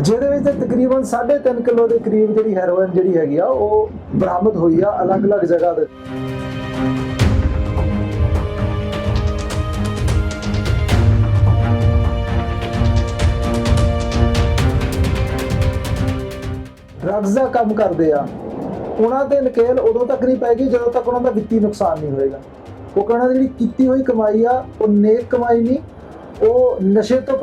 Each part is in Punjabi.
ਜਿਹਦੇ ਵਿੱਚ ਤਕਰੀਬਨ 3.5 ਕਿਲੋ ਦੇ ਕਰੀਬ ਜਿਹੜੀ ਹੈਰੋਇਨ ਜਿਹੜੀ ਹੈਗੀ ਆ, ਉਹ ਬਰਾਮਦ ਹੋਈ ਆ ਅਲੱਗ-ਅਲੱਗ ਜਗ੍ਹਾ ਦੇ ਡਰੱਗਸ ਦਾ ਕੰਮ ਕਰਦੇ ਆ। ਉਹਨਾਂ ਦੇ ਨਕੇਲ ਉਦੋਂ ਤੱਕ ਨਹੀਂ ਪੈਗੀ ਜਦੋਂ ਤੱਕ ਉਹਨਾਂ ਦਾ ਵਿੱਤੀ ਨੁਕਸਾਨ ਨਹੀਂ ਹੋਏਗਾ। ਉਹ ਉਹਨਾਂ ਜਿਹੜੀ ਕੀਤੀ ਹੋਈ ਕਮਾਈ ਆ, ਉਹ ਨੇਕ ਕਮਾਈ ਨਹੀਂ, ਉਹ ਨਸ਼ੇ ਤੋਂ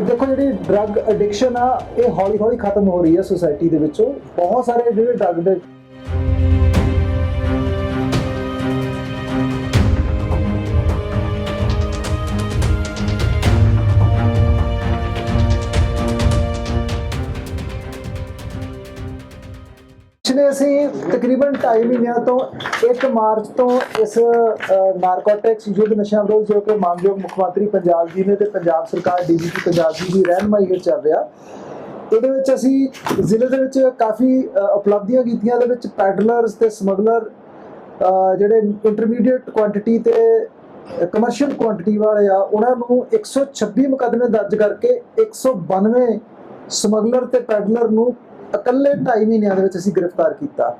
ਦੇਖੋ ਜਿਹੜੀ ਡਰੱਗ ਐਡਿਕਸ਼ਨ ਆ, ਇਹ ਹੌਲੀ ਹੌਲੀ ਖਤਮ ਹੋ ਰਹੀ ਹੈ ਸੋਸਾਇਟੀ ਦੇ ਵਿੱਚੋਂ। ਬਹੁਤ ਸਾਰੇ ਜਿਹੜੇ ਡਰੱਗ ਦੇ ਪਿਛਲੇ ਅਸੀਂ ਤਕਰੀਬਨ 2.5 ਮਹੀਨਿਆਂ ਤੋਂ 1 ਮਾਰਚ ਤੋਂ ਇਸ ਨਾਰਕੋਟਿਕਸ ਯੁੱਧ ਨਸ਼ਾ ਵਿਰੋਧ ਜੋ ਕਿ ਮਾਨਯੋਗ ਮੁੱਖ ਮੰਤਰੀ ਪੰਜਾਬ ਜੀ ਨੇ ਤੇ ਪੰਜਾਬ ਸਰਕਾਰ ਡੀਜੀਪੀ ਪੰਜਾਬ ਜੀ ਦੀ ਰਹਿਨਮਾਈ ਹੇਠ ਚੱਲ ਰਿਹਾ, ਇਹਦੇ ਵਿੱਚ ਅਸੀਂ ਜ਼ਿਲ੍ਹੇ ਦੇ ਵਿੱਚ ਕਾਫੀ ਉਪਲਬਧੀਆਂ ਕੀਤੀਆਂ ਦੇ ਵਿੱਚ ਪੈਡਲਰਸ ਤੇ ਸਮਗਲਰ ਜਿਹੜੇ ਇੰਟਰਮੀਡੀਏਟ ਕੁਆਂਟੀਟੀ ਤੇ ਕਮਰਸ਼ੀਅਲ ਕੁਆਂਟੀਟੀ ਵਾਲੇ ਆ, ਉਹਨਾਂ ਨੂੰ 126 ਮੁਕੱਦਮੇ ਦਰਜ ਕਰਕੇ 192 ਸਮਗਲਰ ਤੇ ਪੈਡਲਰ ਨੂੰ ਇਕੱਲੇ 2.5 ਮਹੀਨਿਆਂ ਦੇ ਵਿੱਚ ਅਸੀਂ ਗ੍ਰਿਫਤਾਰ ਕੀਤਾ,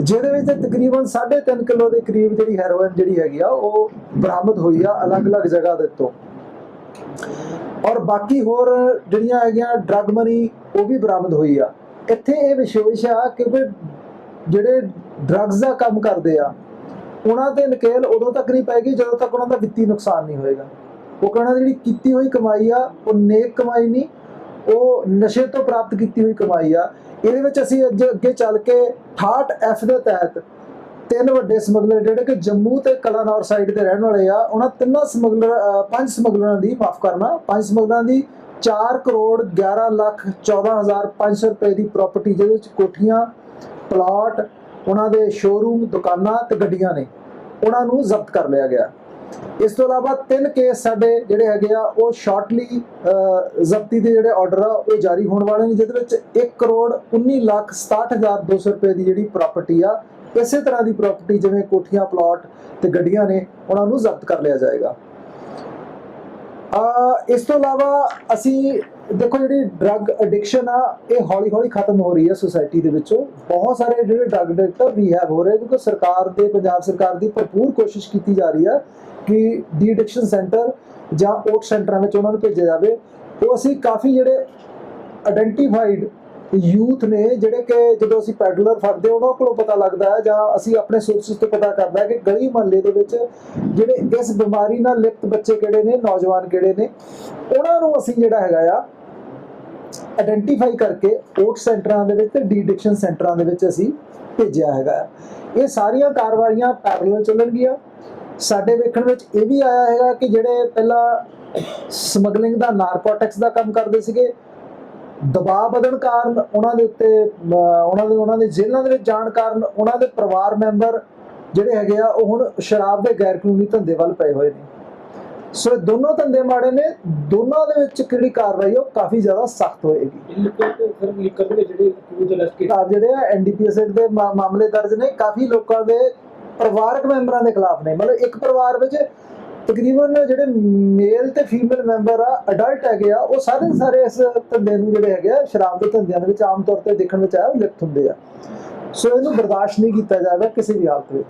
ਜਿਹਦੇ ਵਿੱਚ ਤਕਰੀਬਨ 3.5 ਕਿਲੋ ਦੇ ਕਰੀਬ ਜਿਹੜੀ ਹੈਰੋਇਨ ਜਿਹੜੀ ਹੈਗੀ ਆ, ਉਹ ਬਰਾਮਦ ਹੋਈ ਆ ਅਲੱਗ-ਅਲੱਗ ਜਗ੍ਹਾ ਦੇ ਤੋਂ ਔਰ ਬਾਕੀ ਹੋਰ ਜਿਹੜੀਆਂ ਹੈਗੀਆਂ ਡਰੱਗ ਮਨੀ ਉਹ ਵੀ ਬਰਾਮਦ ਹੋਈ ਆ। ਇੱਥੇ ਇਹ ਵਿਸ਼ੇਸ਼ ਆ ਕਿਉਂਕਿ ਜਿਹੜੇ ਡਰੱਗਸ ਦਾ ਕੰਮ ਕਰਦੇ ਆ, ਉਹਨਾਂ ਦੇ ਨਕੇਲ ਉਦੋਂ ਤੱਕ ਨਹੀਂ ਪੈਗੀ ਜਦੋਂ ਤੱਕ ਉਹਨਾਂ ਦਾ ਵਿੱਤੀ ਨੁਕਸਾਨ ਨਹੀਂ ਹੋਏਗਾ। ਕਿਉਂਕਿ ਉਹਨਾਂ ਦੀ ਜਿਹੜੀ ਕੀਤੀ ਹੋਈ ਕਮਾਈ ਆ, ਉਹ ਨੇਕ ਕਮਾਈ ਨਹੀਂ ਉਹ ਨਸ਼ੇ ਤੋਂ ਪ੍ਰਾਪਤ ਕੀਤੀ ਹੋਈ ਕਮਾਈ ਆ। ਇਹਦੇ ਵਿੱਚ ਅਸੀਂ ਅੱਜ ਅੱਗੇ ਚੱਲ ਕੇ 68 ਐਫ ਦੇ ਤਹਿਤ ਤਿੰਨ ਵੱਡੇ ਸਮਗਲਰ ਜਿਹੜੇ ਕਿ ਜੰਮੂ ਤੇ ਕਲਾਨੌਰ ਸਾਈਡ ਤੇ ਰਹਿਣ ਵਾਲੇ ਆ, ਉਹਨਾਂ ਤਿੰਨਾਂ ਸਮਗਲਰ ਪੰਜ ਸਮਗਲਰਾਂ ਦੀ ਮਾਫ ਕਰਨਾ, ਪੰਜ ਸਮਗਲਰਾਂ ਦੀ 4 ਕਰੋੜ 11 ਲੱਖ 14500 ਰੁਪਏ ਦੀ ਪ੍ਰਾਪਰਟੀ ਜਿਹਦੇ ਵਿੱਚ ਕੋਠੀਆਂ ਪਲਾਟ ਉਹਨਾਂ ਦੇ ਸ਼ੋਰੂਮ ਦੁਕਾਨਾਂ ਤੇ ਗੱਡੀਆਂ ਨੇ, ਉਹਨਾਂ ਨੂੰ ਜ਼ਬਤ ਕਰ ਲਿਆ ਗਿਆ। ਇਸ ਤੋਂ ਇਲਾਵਾ ਤਿੰਨ ਕੇਸ ਸਾਡੇ ਜਿਹੜੇ ਹੈਗੇ ਆ, ਉਹ ਸ਼ਾਰਟਲੀ ਜ਼ਬਤੀ ਦੇ ਜਿਹੜੇ ਆਰਡਰ ਆ, ਉਹ ਜਾਰੀ ਹੋਣ ਵਾਲੇ ਨੇ, ਜਿਹਦੇ ਵਿੱਚ 1 ਕਰੋੜ 19 ਲੱਖ 67200 ਰੁਪਏ ਦੀ ਜਿਹੜੀ ਪ੍ਰਾਪਰਟੀ ਆ, ਇਸੇ ਤਰ੍ਹਾਂ ਦੀ ਪ੍ਰਾਪਰਟੀ ਜਿਵੇਂ ਕੋਠੀਆਂ ਪਲਾਟ ਤੇ ਗੱਡੀਆਂ ਨੇ, ਉਹਨਾਂ ਨੂੰ ਜ਼ਬਤ ਕਰ ਲਿਆ ਜਾਏਗਾ। ਇਸ ਤੋਂ ਇਲਾਵਾ ਅਸੀਂ ਦੇਖੋ ਜਿਹੜੀ ਡਰੱਗ ਐਡਿਕਸ਼ਨ ਆ, ਇਹ ਹੌਲੀ ਹੌਲੀ ਖਤਮ ਹੋ ਰਹੀ ਹੈ ਸੋਸਾਇਟੀ ਦੇ ਵਿੱਚੋਂ। ਬਹੁਤ ਸਾਰੇ ਜਿਹੜੇ ਡਰੱਗ ਐਡਿਕਟਰ ਰੀਹੈਬ ਹੋ ਰਹੇ, ਕਿਉਂਕਿ ਸਰਕਾਰ ਦੇ ਪੰਜਾਬ ਸਰਕਾਰ ਦੀ ਭਰਪੂਰ ਕੋਸ਼ਿਸ਼ ਕੀਤੀ ਜਾ ਰਹੀ ਹੈ ਕਿ ਡੀ ਐਡਿਕਸ਼ਨ ਸੈਂਟਰ ਜਾਂ ਓਟ ਸੈਂਟਰਾਂ ਵਿੱਚ ਉਹਨਾਂ ਨੂੰ ਭੇਜਿਆ ਜਾਵੇ। ਉਹ ਅਸੀਂ ਕਾਫੀ ਜਿਹੜੇ ਆਇਡੈਂਟੀਫਾਈਡ ਯੂਥ ਨੇ ਜਿਹੜੇ ਕਿ ਜਦੋਂ ਅਸੀਂ ਪੈਡਲਰ ਫੜਦੇ ਹਾਂ, ਉਹਨਾਂ ਕੋਲੋਂ ਪਤਾ ਲੱਗਦਾ ਹੈ ਜਾਂ ਅਸੀਂ ਆਪਣੇ ਸੋਰਸਿਸ ਤੋਂ ਪਤਾ ਕਰਦਾ ਹੈ ਕਿ ਗਲੀ ਮੁਹੱਲੇ ਦੇ ਵਿੱਚ ਜਿਹੜੇ ਇਸ ਬਿਮਾਰੀ ਨਾਲ ਲਿਪਤ ਬੱਚੇ ਕਿਹੜੇ ਨੇ ਨੌਜਵਾਨ ਕਿਹੜੇ ਨੇ ਉਹਨਾਂ ਨੂੰ ਅਸੀਂ ਜਿਹੜਾ ਹੈਗਾ ਆ ਆਇਡੈਂਟੀਫਾਈ ਕਰਕੇ ਓਟ ਸੈਂਟਰਾਂ ਦੇ ਵਿੱਚ ਤੇ ਡੀਡਿਕਸ਼ਨ ਸੈਂਟਰਾਂ ਦੇ ਵਿੱਚ ਅਸੀਂ ਭੇਜਿਆ ਹੈਗਾ ਆ। ਇਹ ਸਾਰੀਆਂ ਕਾਰਵਾਈਆਂ ਪੈਰਲਲ ਚੱਲਣਗੀਆਂ ਸਾਡੇ ਵੇਖਣ ਵਿੱਚ ਇਹ ਵੀ ਆਇਆ ਹੈਗਾ ਕਿ ਜਿਹੜੇ ਪਹਿਲਾਂ ਸਮਗਲਿੰਗ ਦਾ ਨਾਰਕੋਟਿਕਸ ਦਾ ਕੰਮ ਕਰਦੇ ਸੀਗੇ ਦਬਾਅ ਵਧਣ ਕਾਰਨ ਉਹਨਾਂ ਦੇ ਉੱਤੇ ਉਹਨਾਂ ਦੇ ਉਹਨਾਂ ਦੇ ਜੇਲ੍ਹਾਂ ਦੇ ਵਿੱਚ ਜਾਣ ਕਾਰਨ ਉਹਨਾਂ ਦੇ ਪਰਿਵਾਰ ਮੈਂਬਰ ਜਿਹੜੇ ਹੈਗੇ ਆ ਉਹ ਹੁਣ ਸ਼ਰਾਬ ਦੇ ਗੈਰ ਕਾਨੂੰਨੀ ਧੰਦੇ ਵੱਲ ਪਏ ਹੋਏ ਨੇ। ਸੋ ਇਹ ਦੋਨੋਂ ਧੰਦੇ ਮਾੜੇ ਨੇ ਦੋਨਾਂ ਦੇ ਵਿੱਚ ਕਿਹੜੀ ਕਾਰਵਾਈ ਉਹ ਕਾਫੀ ਜ਼ਿਆਦਾ ਸਖਤ ਹੋਏਗੀ। ਲਿਕਰ ਤੇ ਫਿਰ ਲਿਕਰ ਦੇ ਜਿਹੜੇ ਆ ਐਨਡੀਪੀਐਸ ਦੇ ਮਾਮਲੇ ਦਰਜ ਨੇ ਕਾਫੀ ਲੋਕਾਂ ਦੇ ਪਰਿਵਾਰਕ ਮੈਂਬਰਾਂ ਦੇ ਖਿਲਾਫ ਨੇ। ਮਤਲਬ ਇੱਕ ਪਰਿਵਾਰ ਵਿੱਚ ਤਕਰੀਬਨ ਜਿਹੜੇ ਮੇਲ ਤੇ ਫੀਮੇਲ ਮੈਂਬਰ ਆ ਅਡਲਟ ਹੈਗੇ ਆ, ਉਹ ਸਾਰੇ ਦੇ ਸਾਰੇ ਇਸ ਧੰਦੇ ਨੂੰ ਜਿਹੜੇ ਹੈਗੇ ਆ, ਸ਼ਰਾਬ ਦੇ ਧੰਦਿਆਂ ਦੇ ਵਿੱਚ ਆਮ ਤੌਰ ਤੇ ਦੇਖਣ ਵਿੱਚ ਆਇਆ ਉਹ ਲਿਪਤ ਹੁੰਦੇ ਆ। ਸੋ ਇਹਨੂੰ ਬਰਦਾਸ਼ਤ ਨਹੀਂ ਕੀਤਾ ਜਾਵੇਗਾ ਕਿਸੇ ਵੀ ਹਾਲਤ ਵਿੱਚ।